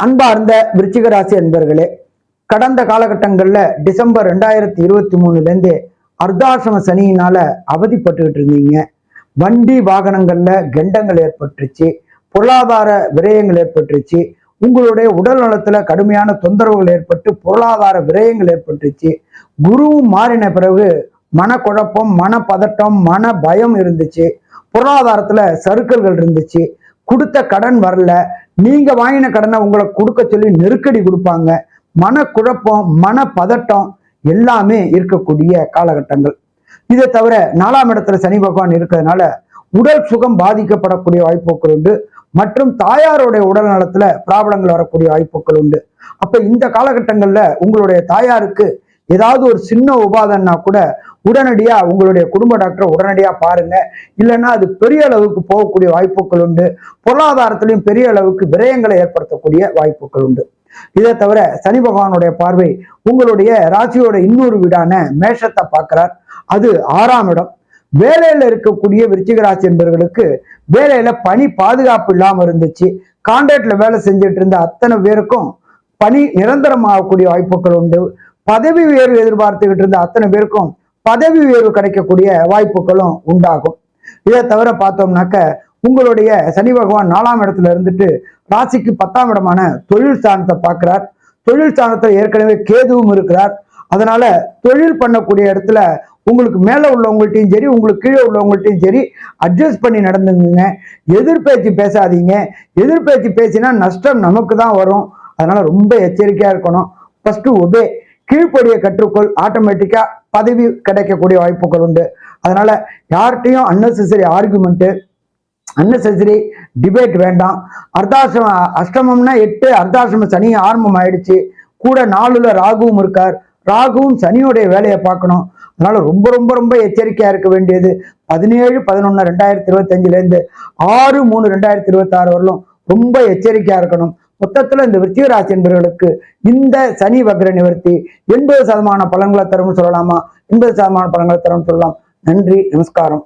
அன்பார்ந்த விருச்சிக ராசி அன்பர்களே கடந்த காலகட்டங்களில் டிசம்பர் ரெண்டாயிரத்தி இருபத்தி மூணுலேருந்து அர்த்தாசிரம சனியினால அவதிப்பட்டுக்கிட்டு இருந்தீங்க. வண்டி வாகனங்கள்ல கெண்டங்கள் ஏற்பட்டுருச்சு பொருளாதார விரயங்கள் ஏற்பட்டுருச்சு உங்களுடைய உடல் நலத்துல கடுமையான தொந்தரவுகள் ஏற்பட்டு பொருளாதார விரயங்கள் ஏற்பட்டுருச்சு. குருவும் மாறின பிறகு மனக்குழப்பம் மன பதட்டம் மன பயம் இருந்துச்சு பொருளாதாரத்துல சறுக்கல்கள் இருந்துச்சு கொடுத்த கடன் வரல நீங்க வாங்கின கடனை உங்களை கொடுக்க சொல்லி நெருக்கடி கொடுப்பாங்க. மனக்குழப்பம் மன பதட்டம் எல்லாமே இருக்கக்கூடிய காலகட்டங்கள். இதை தவிர நாலாம் இடத்துல சனி பகவான் இருக்கிறதுனால உடல் சுகம் பாதிக்கப்படக்கூடிய வாய்ப்புகள் உண்டு. மற்றும் தாயாருடைய உடல் நலத்துல பிராபலங்கள் வரக்கூடிய வாய்ப்புகள் உண்டு. அப்ப இந்த காலகட்டங்கள்ல உங்களுடைய தாயாருக்கு ஏதாவது ஒரு சின்ன உபாதன்னா கூட உடனடியா உங்களுடைய குடும்ப டாக்டரை உடனடியா பாருங்க. இல்லைன்னா அது பெரிய அளவுக்கு போகக்கூடிய வாய்ப்புகள் உண்டு. பொருளாதாரத்திலையும் பெரிய அளவுக்கு விரயங்களை ஏற்படுத்தக்கூடிய வாய்ப்புகள் உண்டு. இதை தவிர சனி பகவானுடைய பார்வை உங்களுடைய ராசியோட இன்னொரு வீடான மேஷத்தை பார்க்கிறார். அது ஆறாம் இடம். வேலையில இருக்கக்கூடிய விருச்சிக ராசி என்பவர்களுக்கு வேலையில பணி பாதுகாப்பு இல்லாம இருந்துச்சு. கான்ட்ராக்ட்ல வேலை செஞ்சுட்டு இருந்த அத்தனை பேருக்கும் பணி நிரந்தரமாகக்கூடிய வாய்ப்புகள் உண்டு. பதவி உயர்வு எதிர்பார்த்துக்கிட்டு இருந்த அத்தனை பேருக்கும் பதவி உயர்வு கிடைக்கக்கூடிய வாய்ப்புகளும் உண்டாகும். இதை தவிர பார்த்தோம்னாக்க உங்களுடைய சனி பகவான் நாலாம் இடத்துல இருந்துட்டு ராசிக்கு பத்தாம் இடமான தொழில் ஸ்தானத்தை பார்க்கிறார். தொழில் ஸ்தானத்தில் ஏற்கனவே கேதுவும் இருக்கிறார். அதனால தொழில் பண்ணக்கூடிய இடத்துல உங்களுக்கு மேலே உள்ளவங்கள்ட்டையும் சரி உங்களுக்கு கீழே உள்ளவங்கள்ட்டையும் சரி அட்ஜஸ்ட் பண்ணி நடந்துங்க எதிர்பேச்சு பேசாதீங்க. எதிர்பேச்சு பேசினா நஷ்டம் நமக்கு தான் வரும். அதனால ரொம்ப எச்சரிக்கையாக இருக்கணும். ஃபஸ்ட்டு ஒபே கீழ்ப்படியை கற்றுக்கொள். ஆட்டோமேட்டிக்காக பதவி கிடைக்கக்கூடிய வாய்ப்புகள் உண்டு. அதனால் யார்கிட்டையும் அன்னெசரி ஆர்குமெண்ட்டு அன்னெசரி டிபேட் வேண்டாம். அர்த்தாசிரம அஷ்டமம்னா எட்டு அர்த்தாசிரம சனி ஆரம்பம் ஆயிடுச்சு. கூட நாலுல ராகுவும் இருக்கார். ராகுவும் சனியோடைய வேலையை பார்க்கணும். அதனால ரொம்ப ரொம்ப ரொம்ப எச்சரிக்கையா இருக்க வேண்டியது பதினேழு பதினொன்று ரெண்டாயிரத்தி இருபத்தஞ்சிலேருந்து ஆறு மூணு ரெண்டாயிரத்தி இருபத்தாறு வரலும் ரொம்ப எச்சரிக்கையா இருக்கணும். மொத்தத்துல இந்த விருச்சிகராசி என்பவர்களுக்கு இந்த சனி வக்ர நிவர்த்தி எண்பது சதமான பலன்களை தரும்னு சொல்லலாமா? எண்பது சதமான பலன்களை தரும்னு சொல்லலாம். நன்றி நமஸ்காரம்.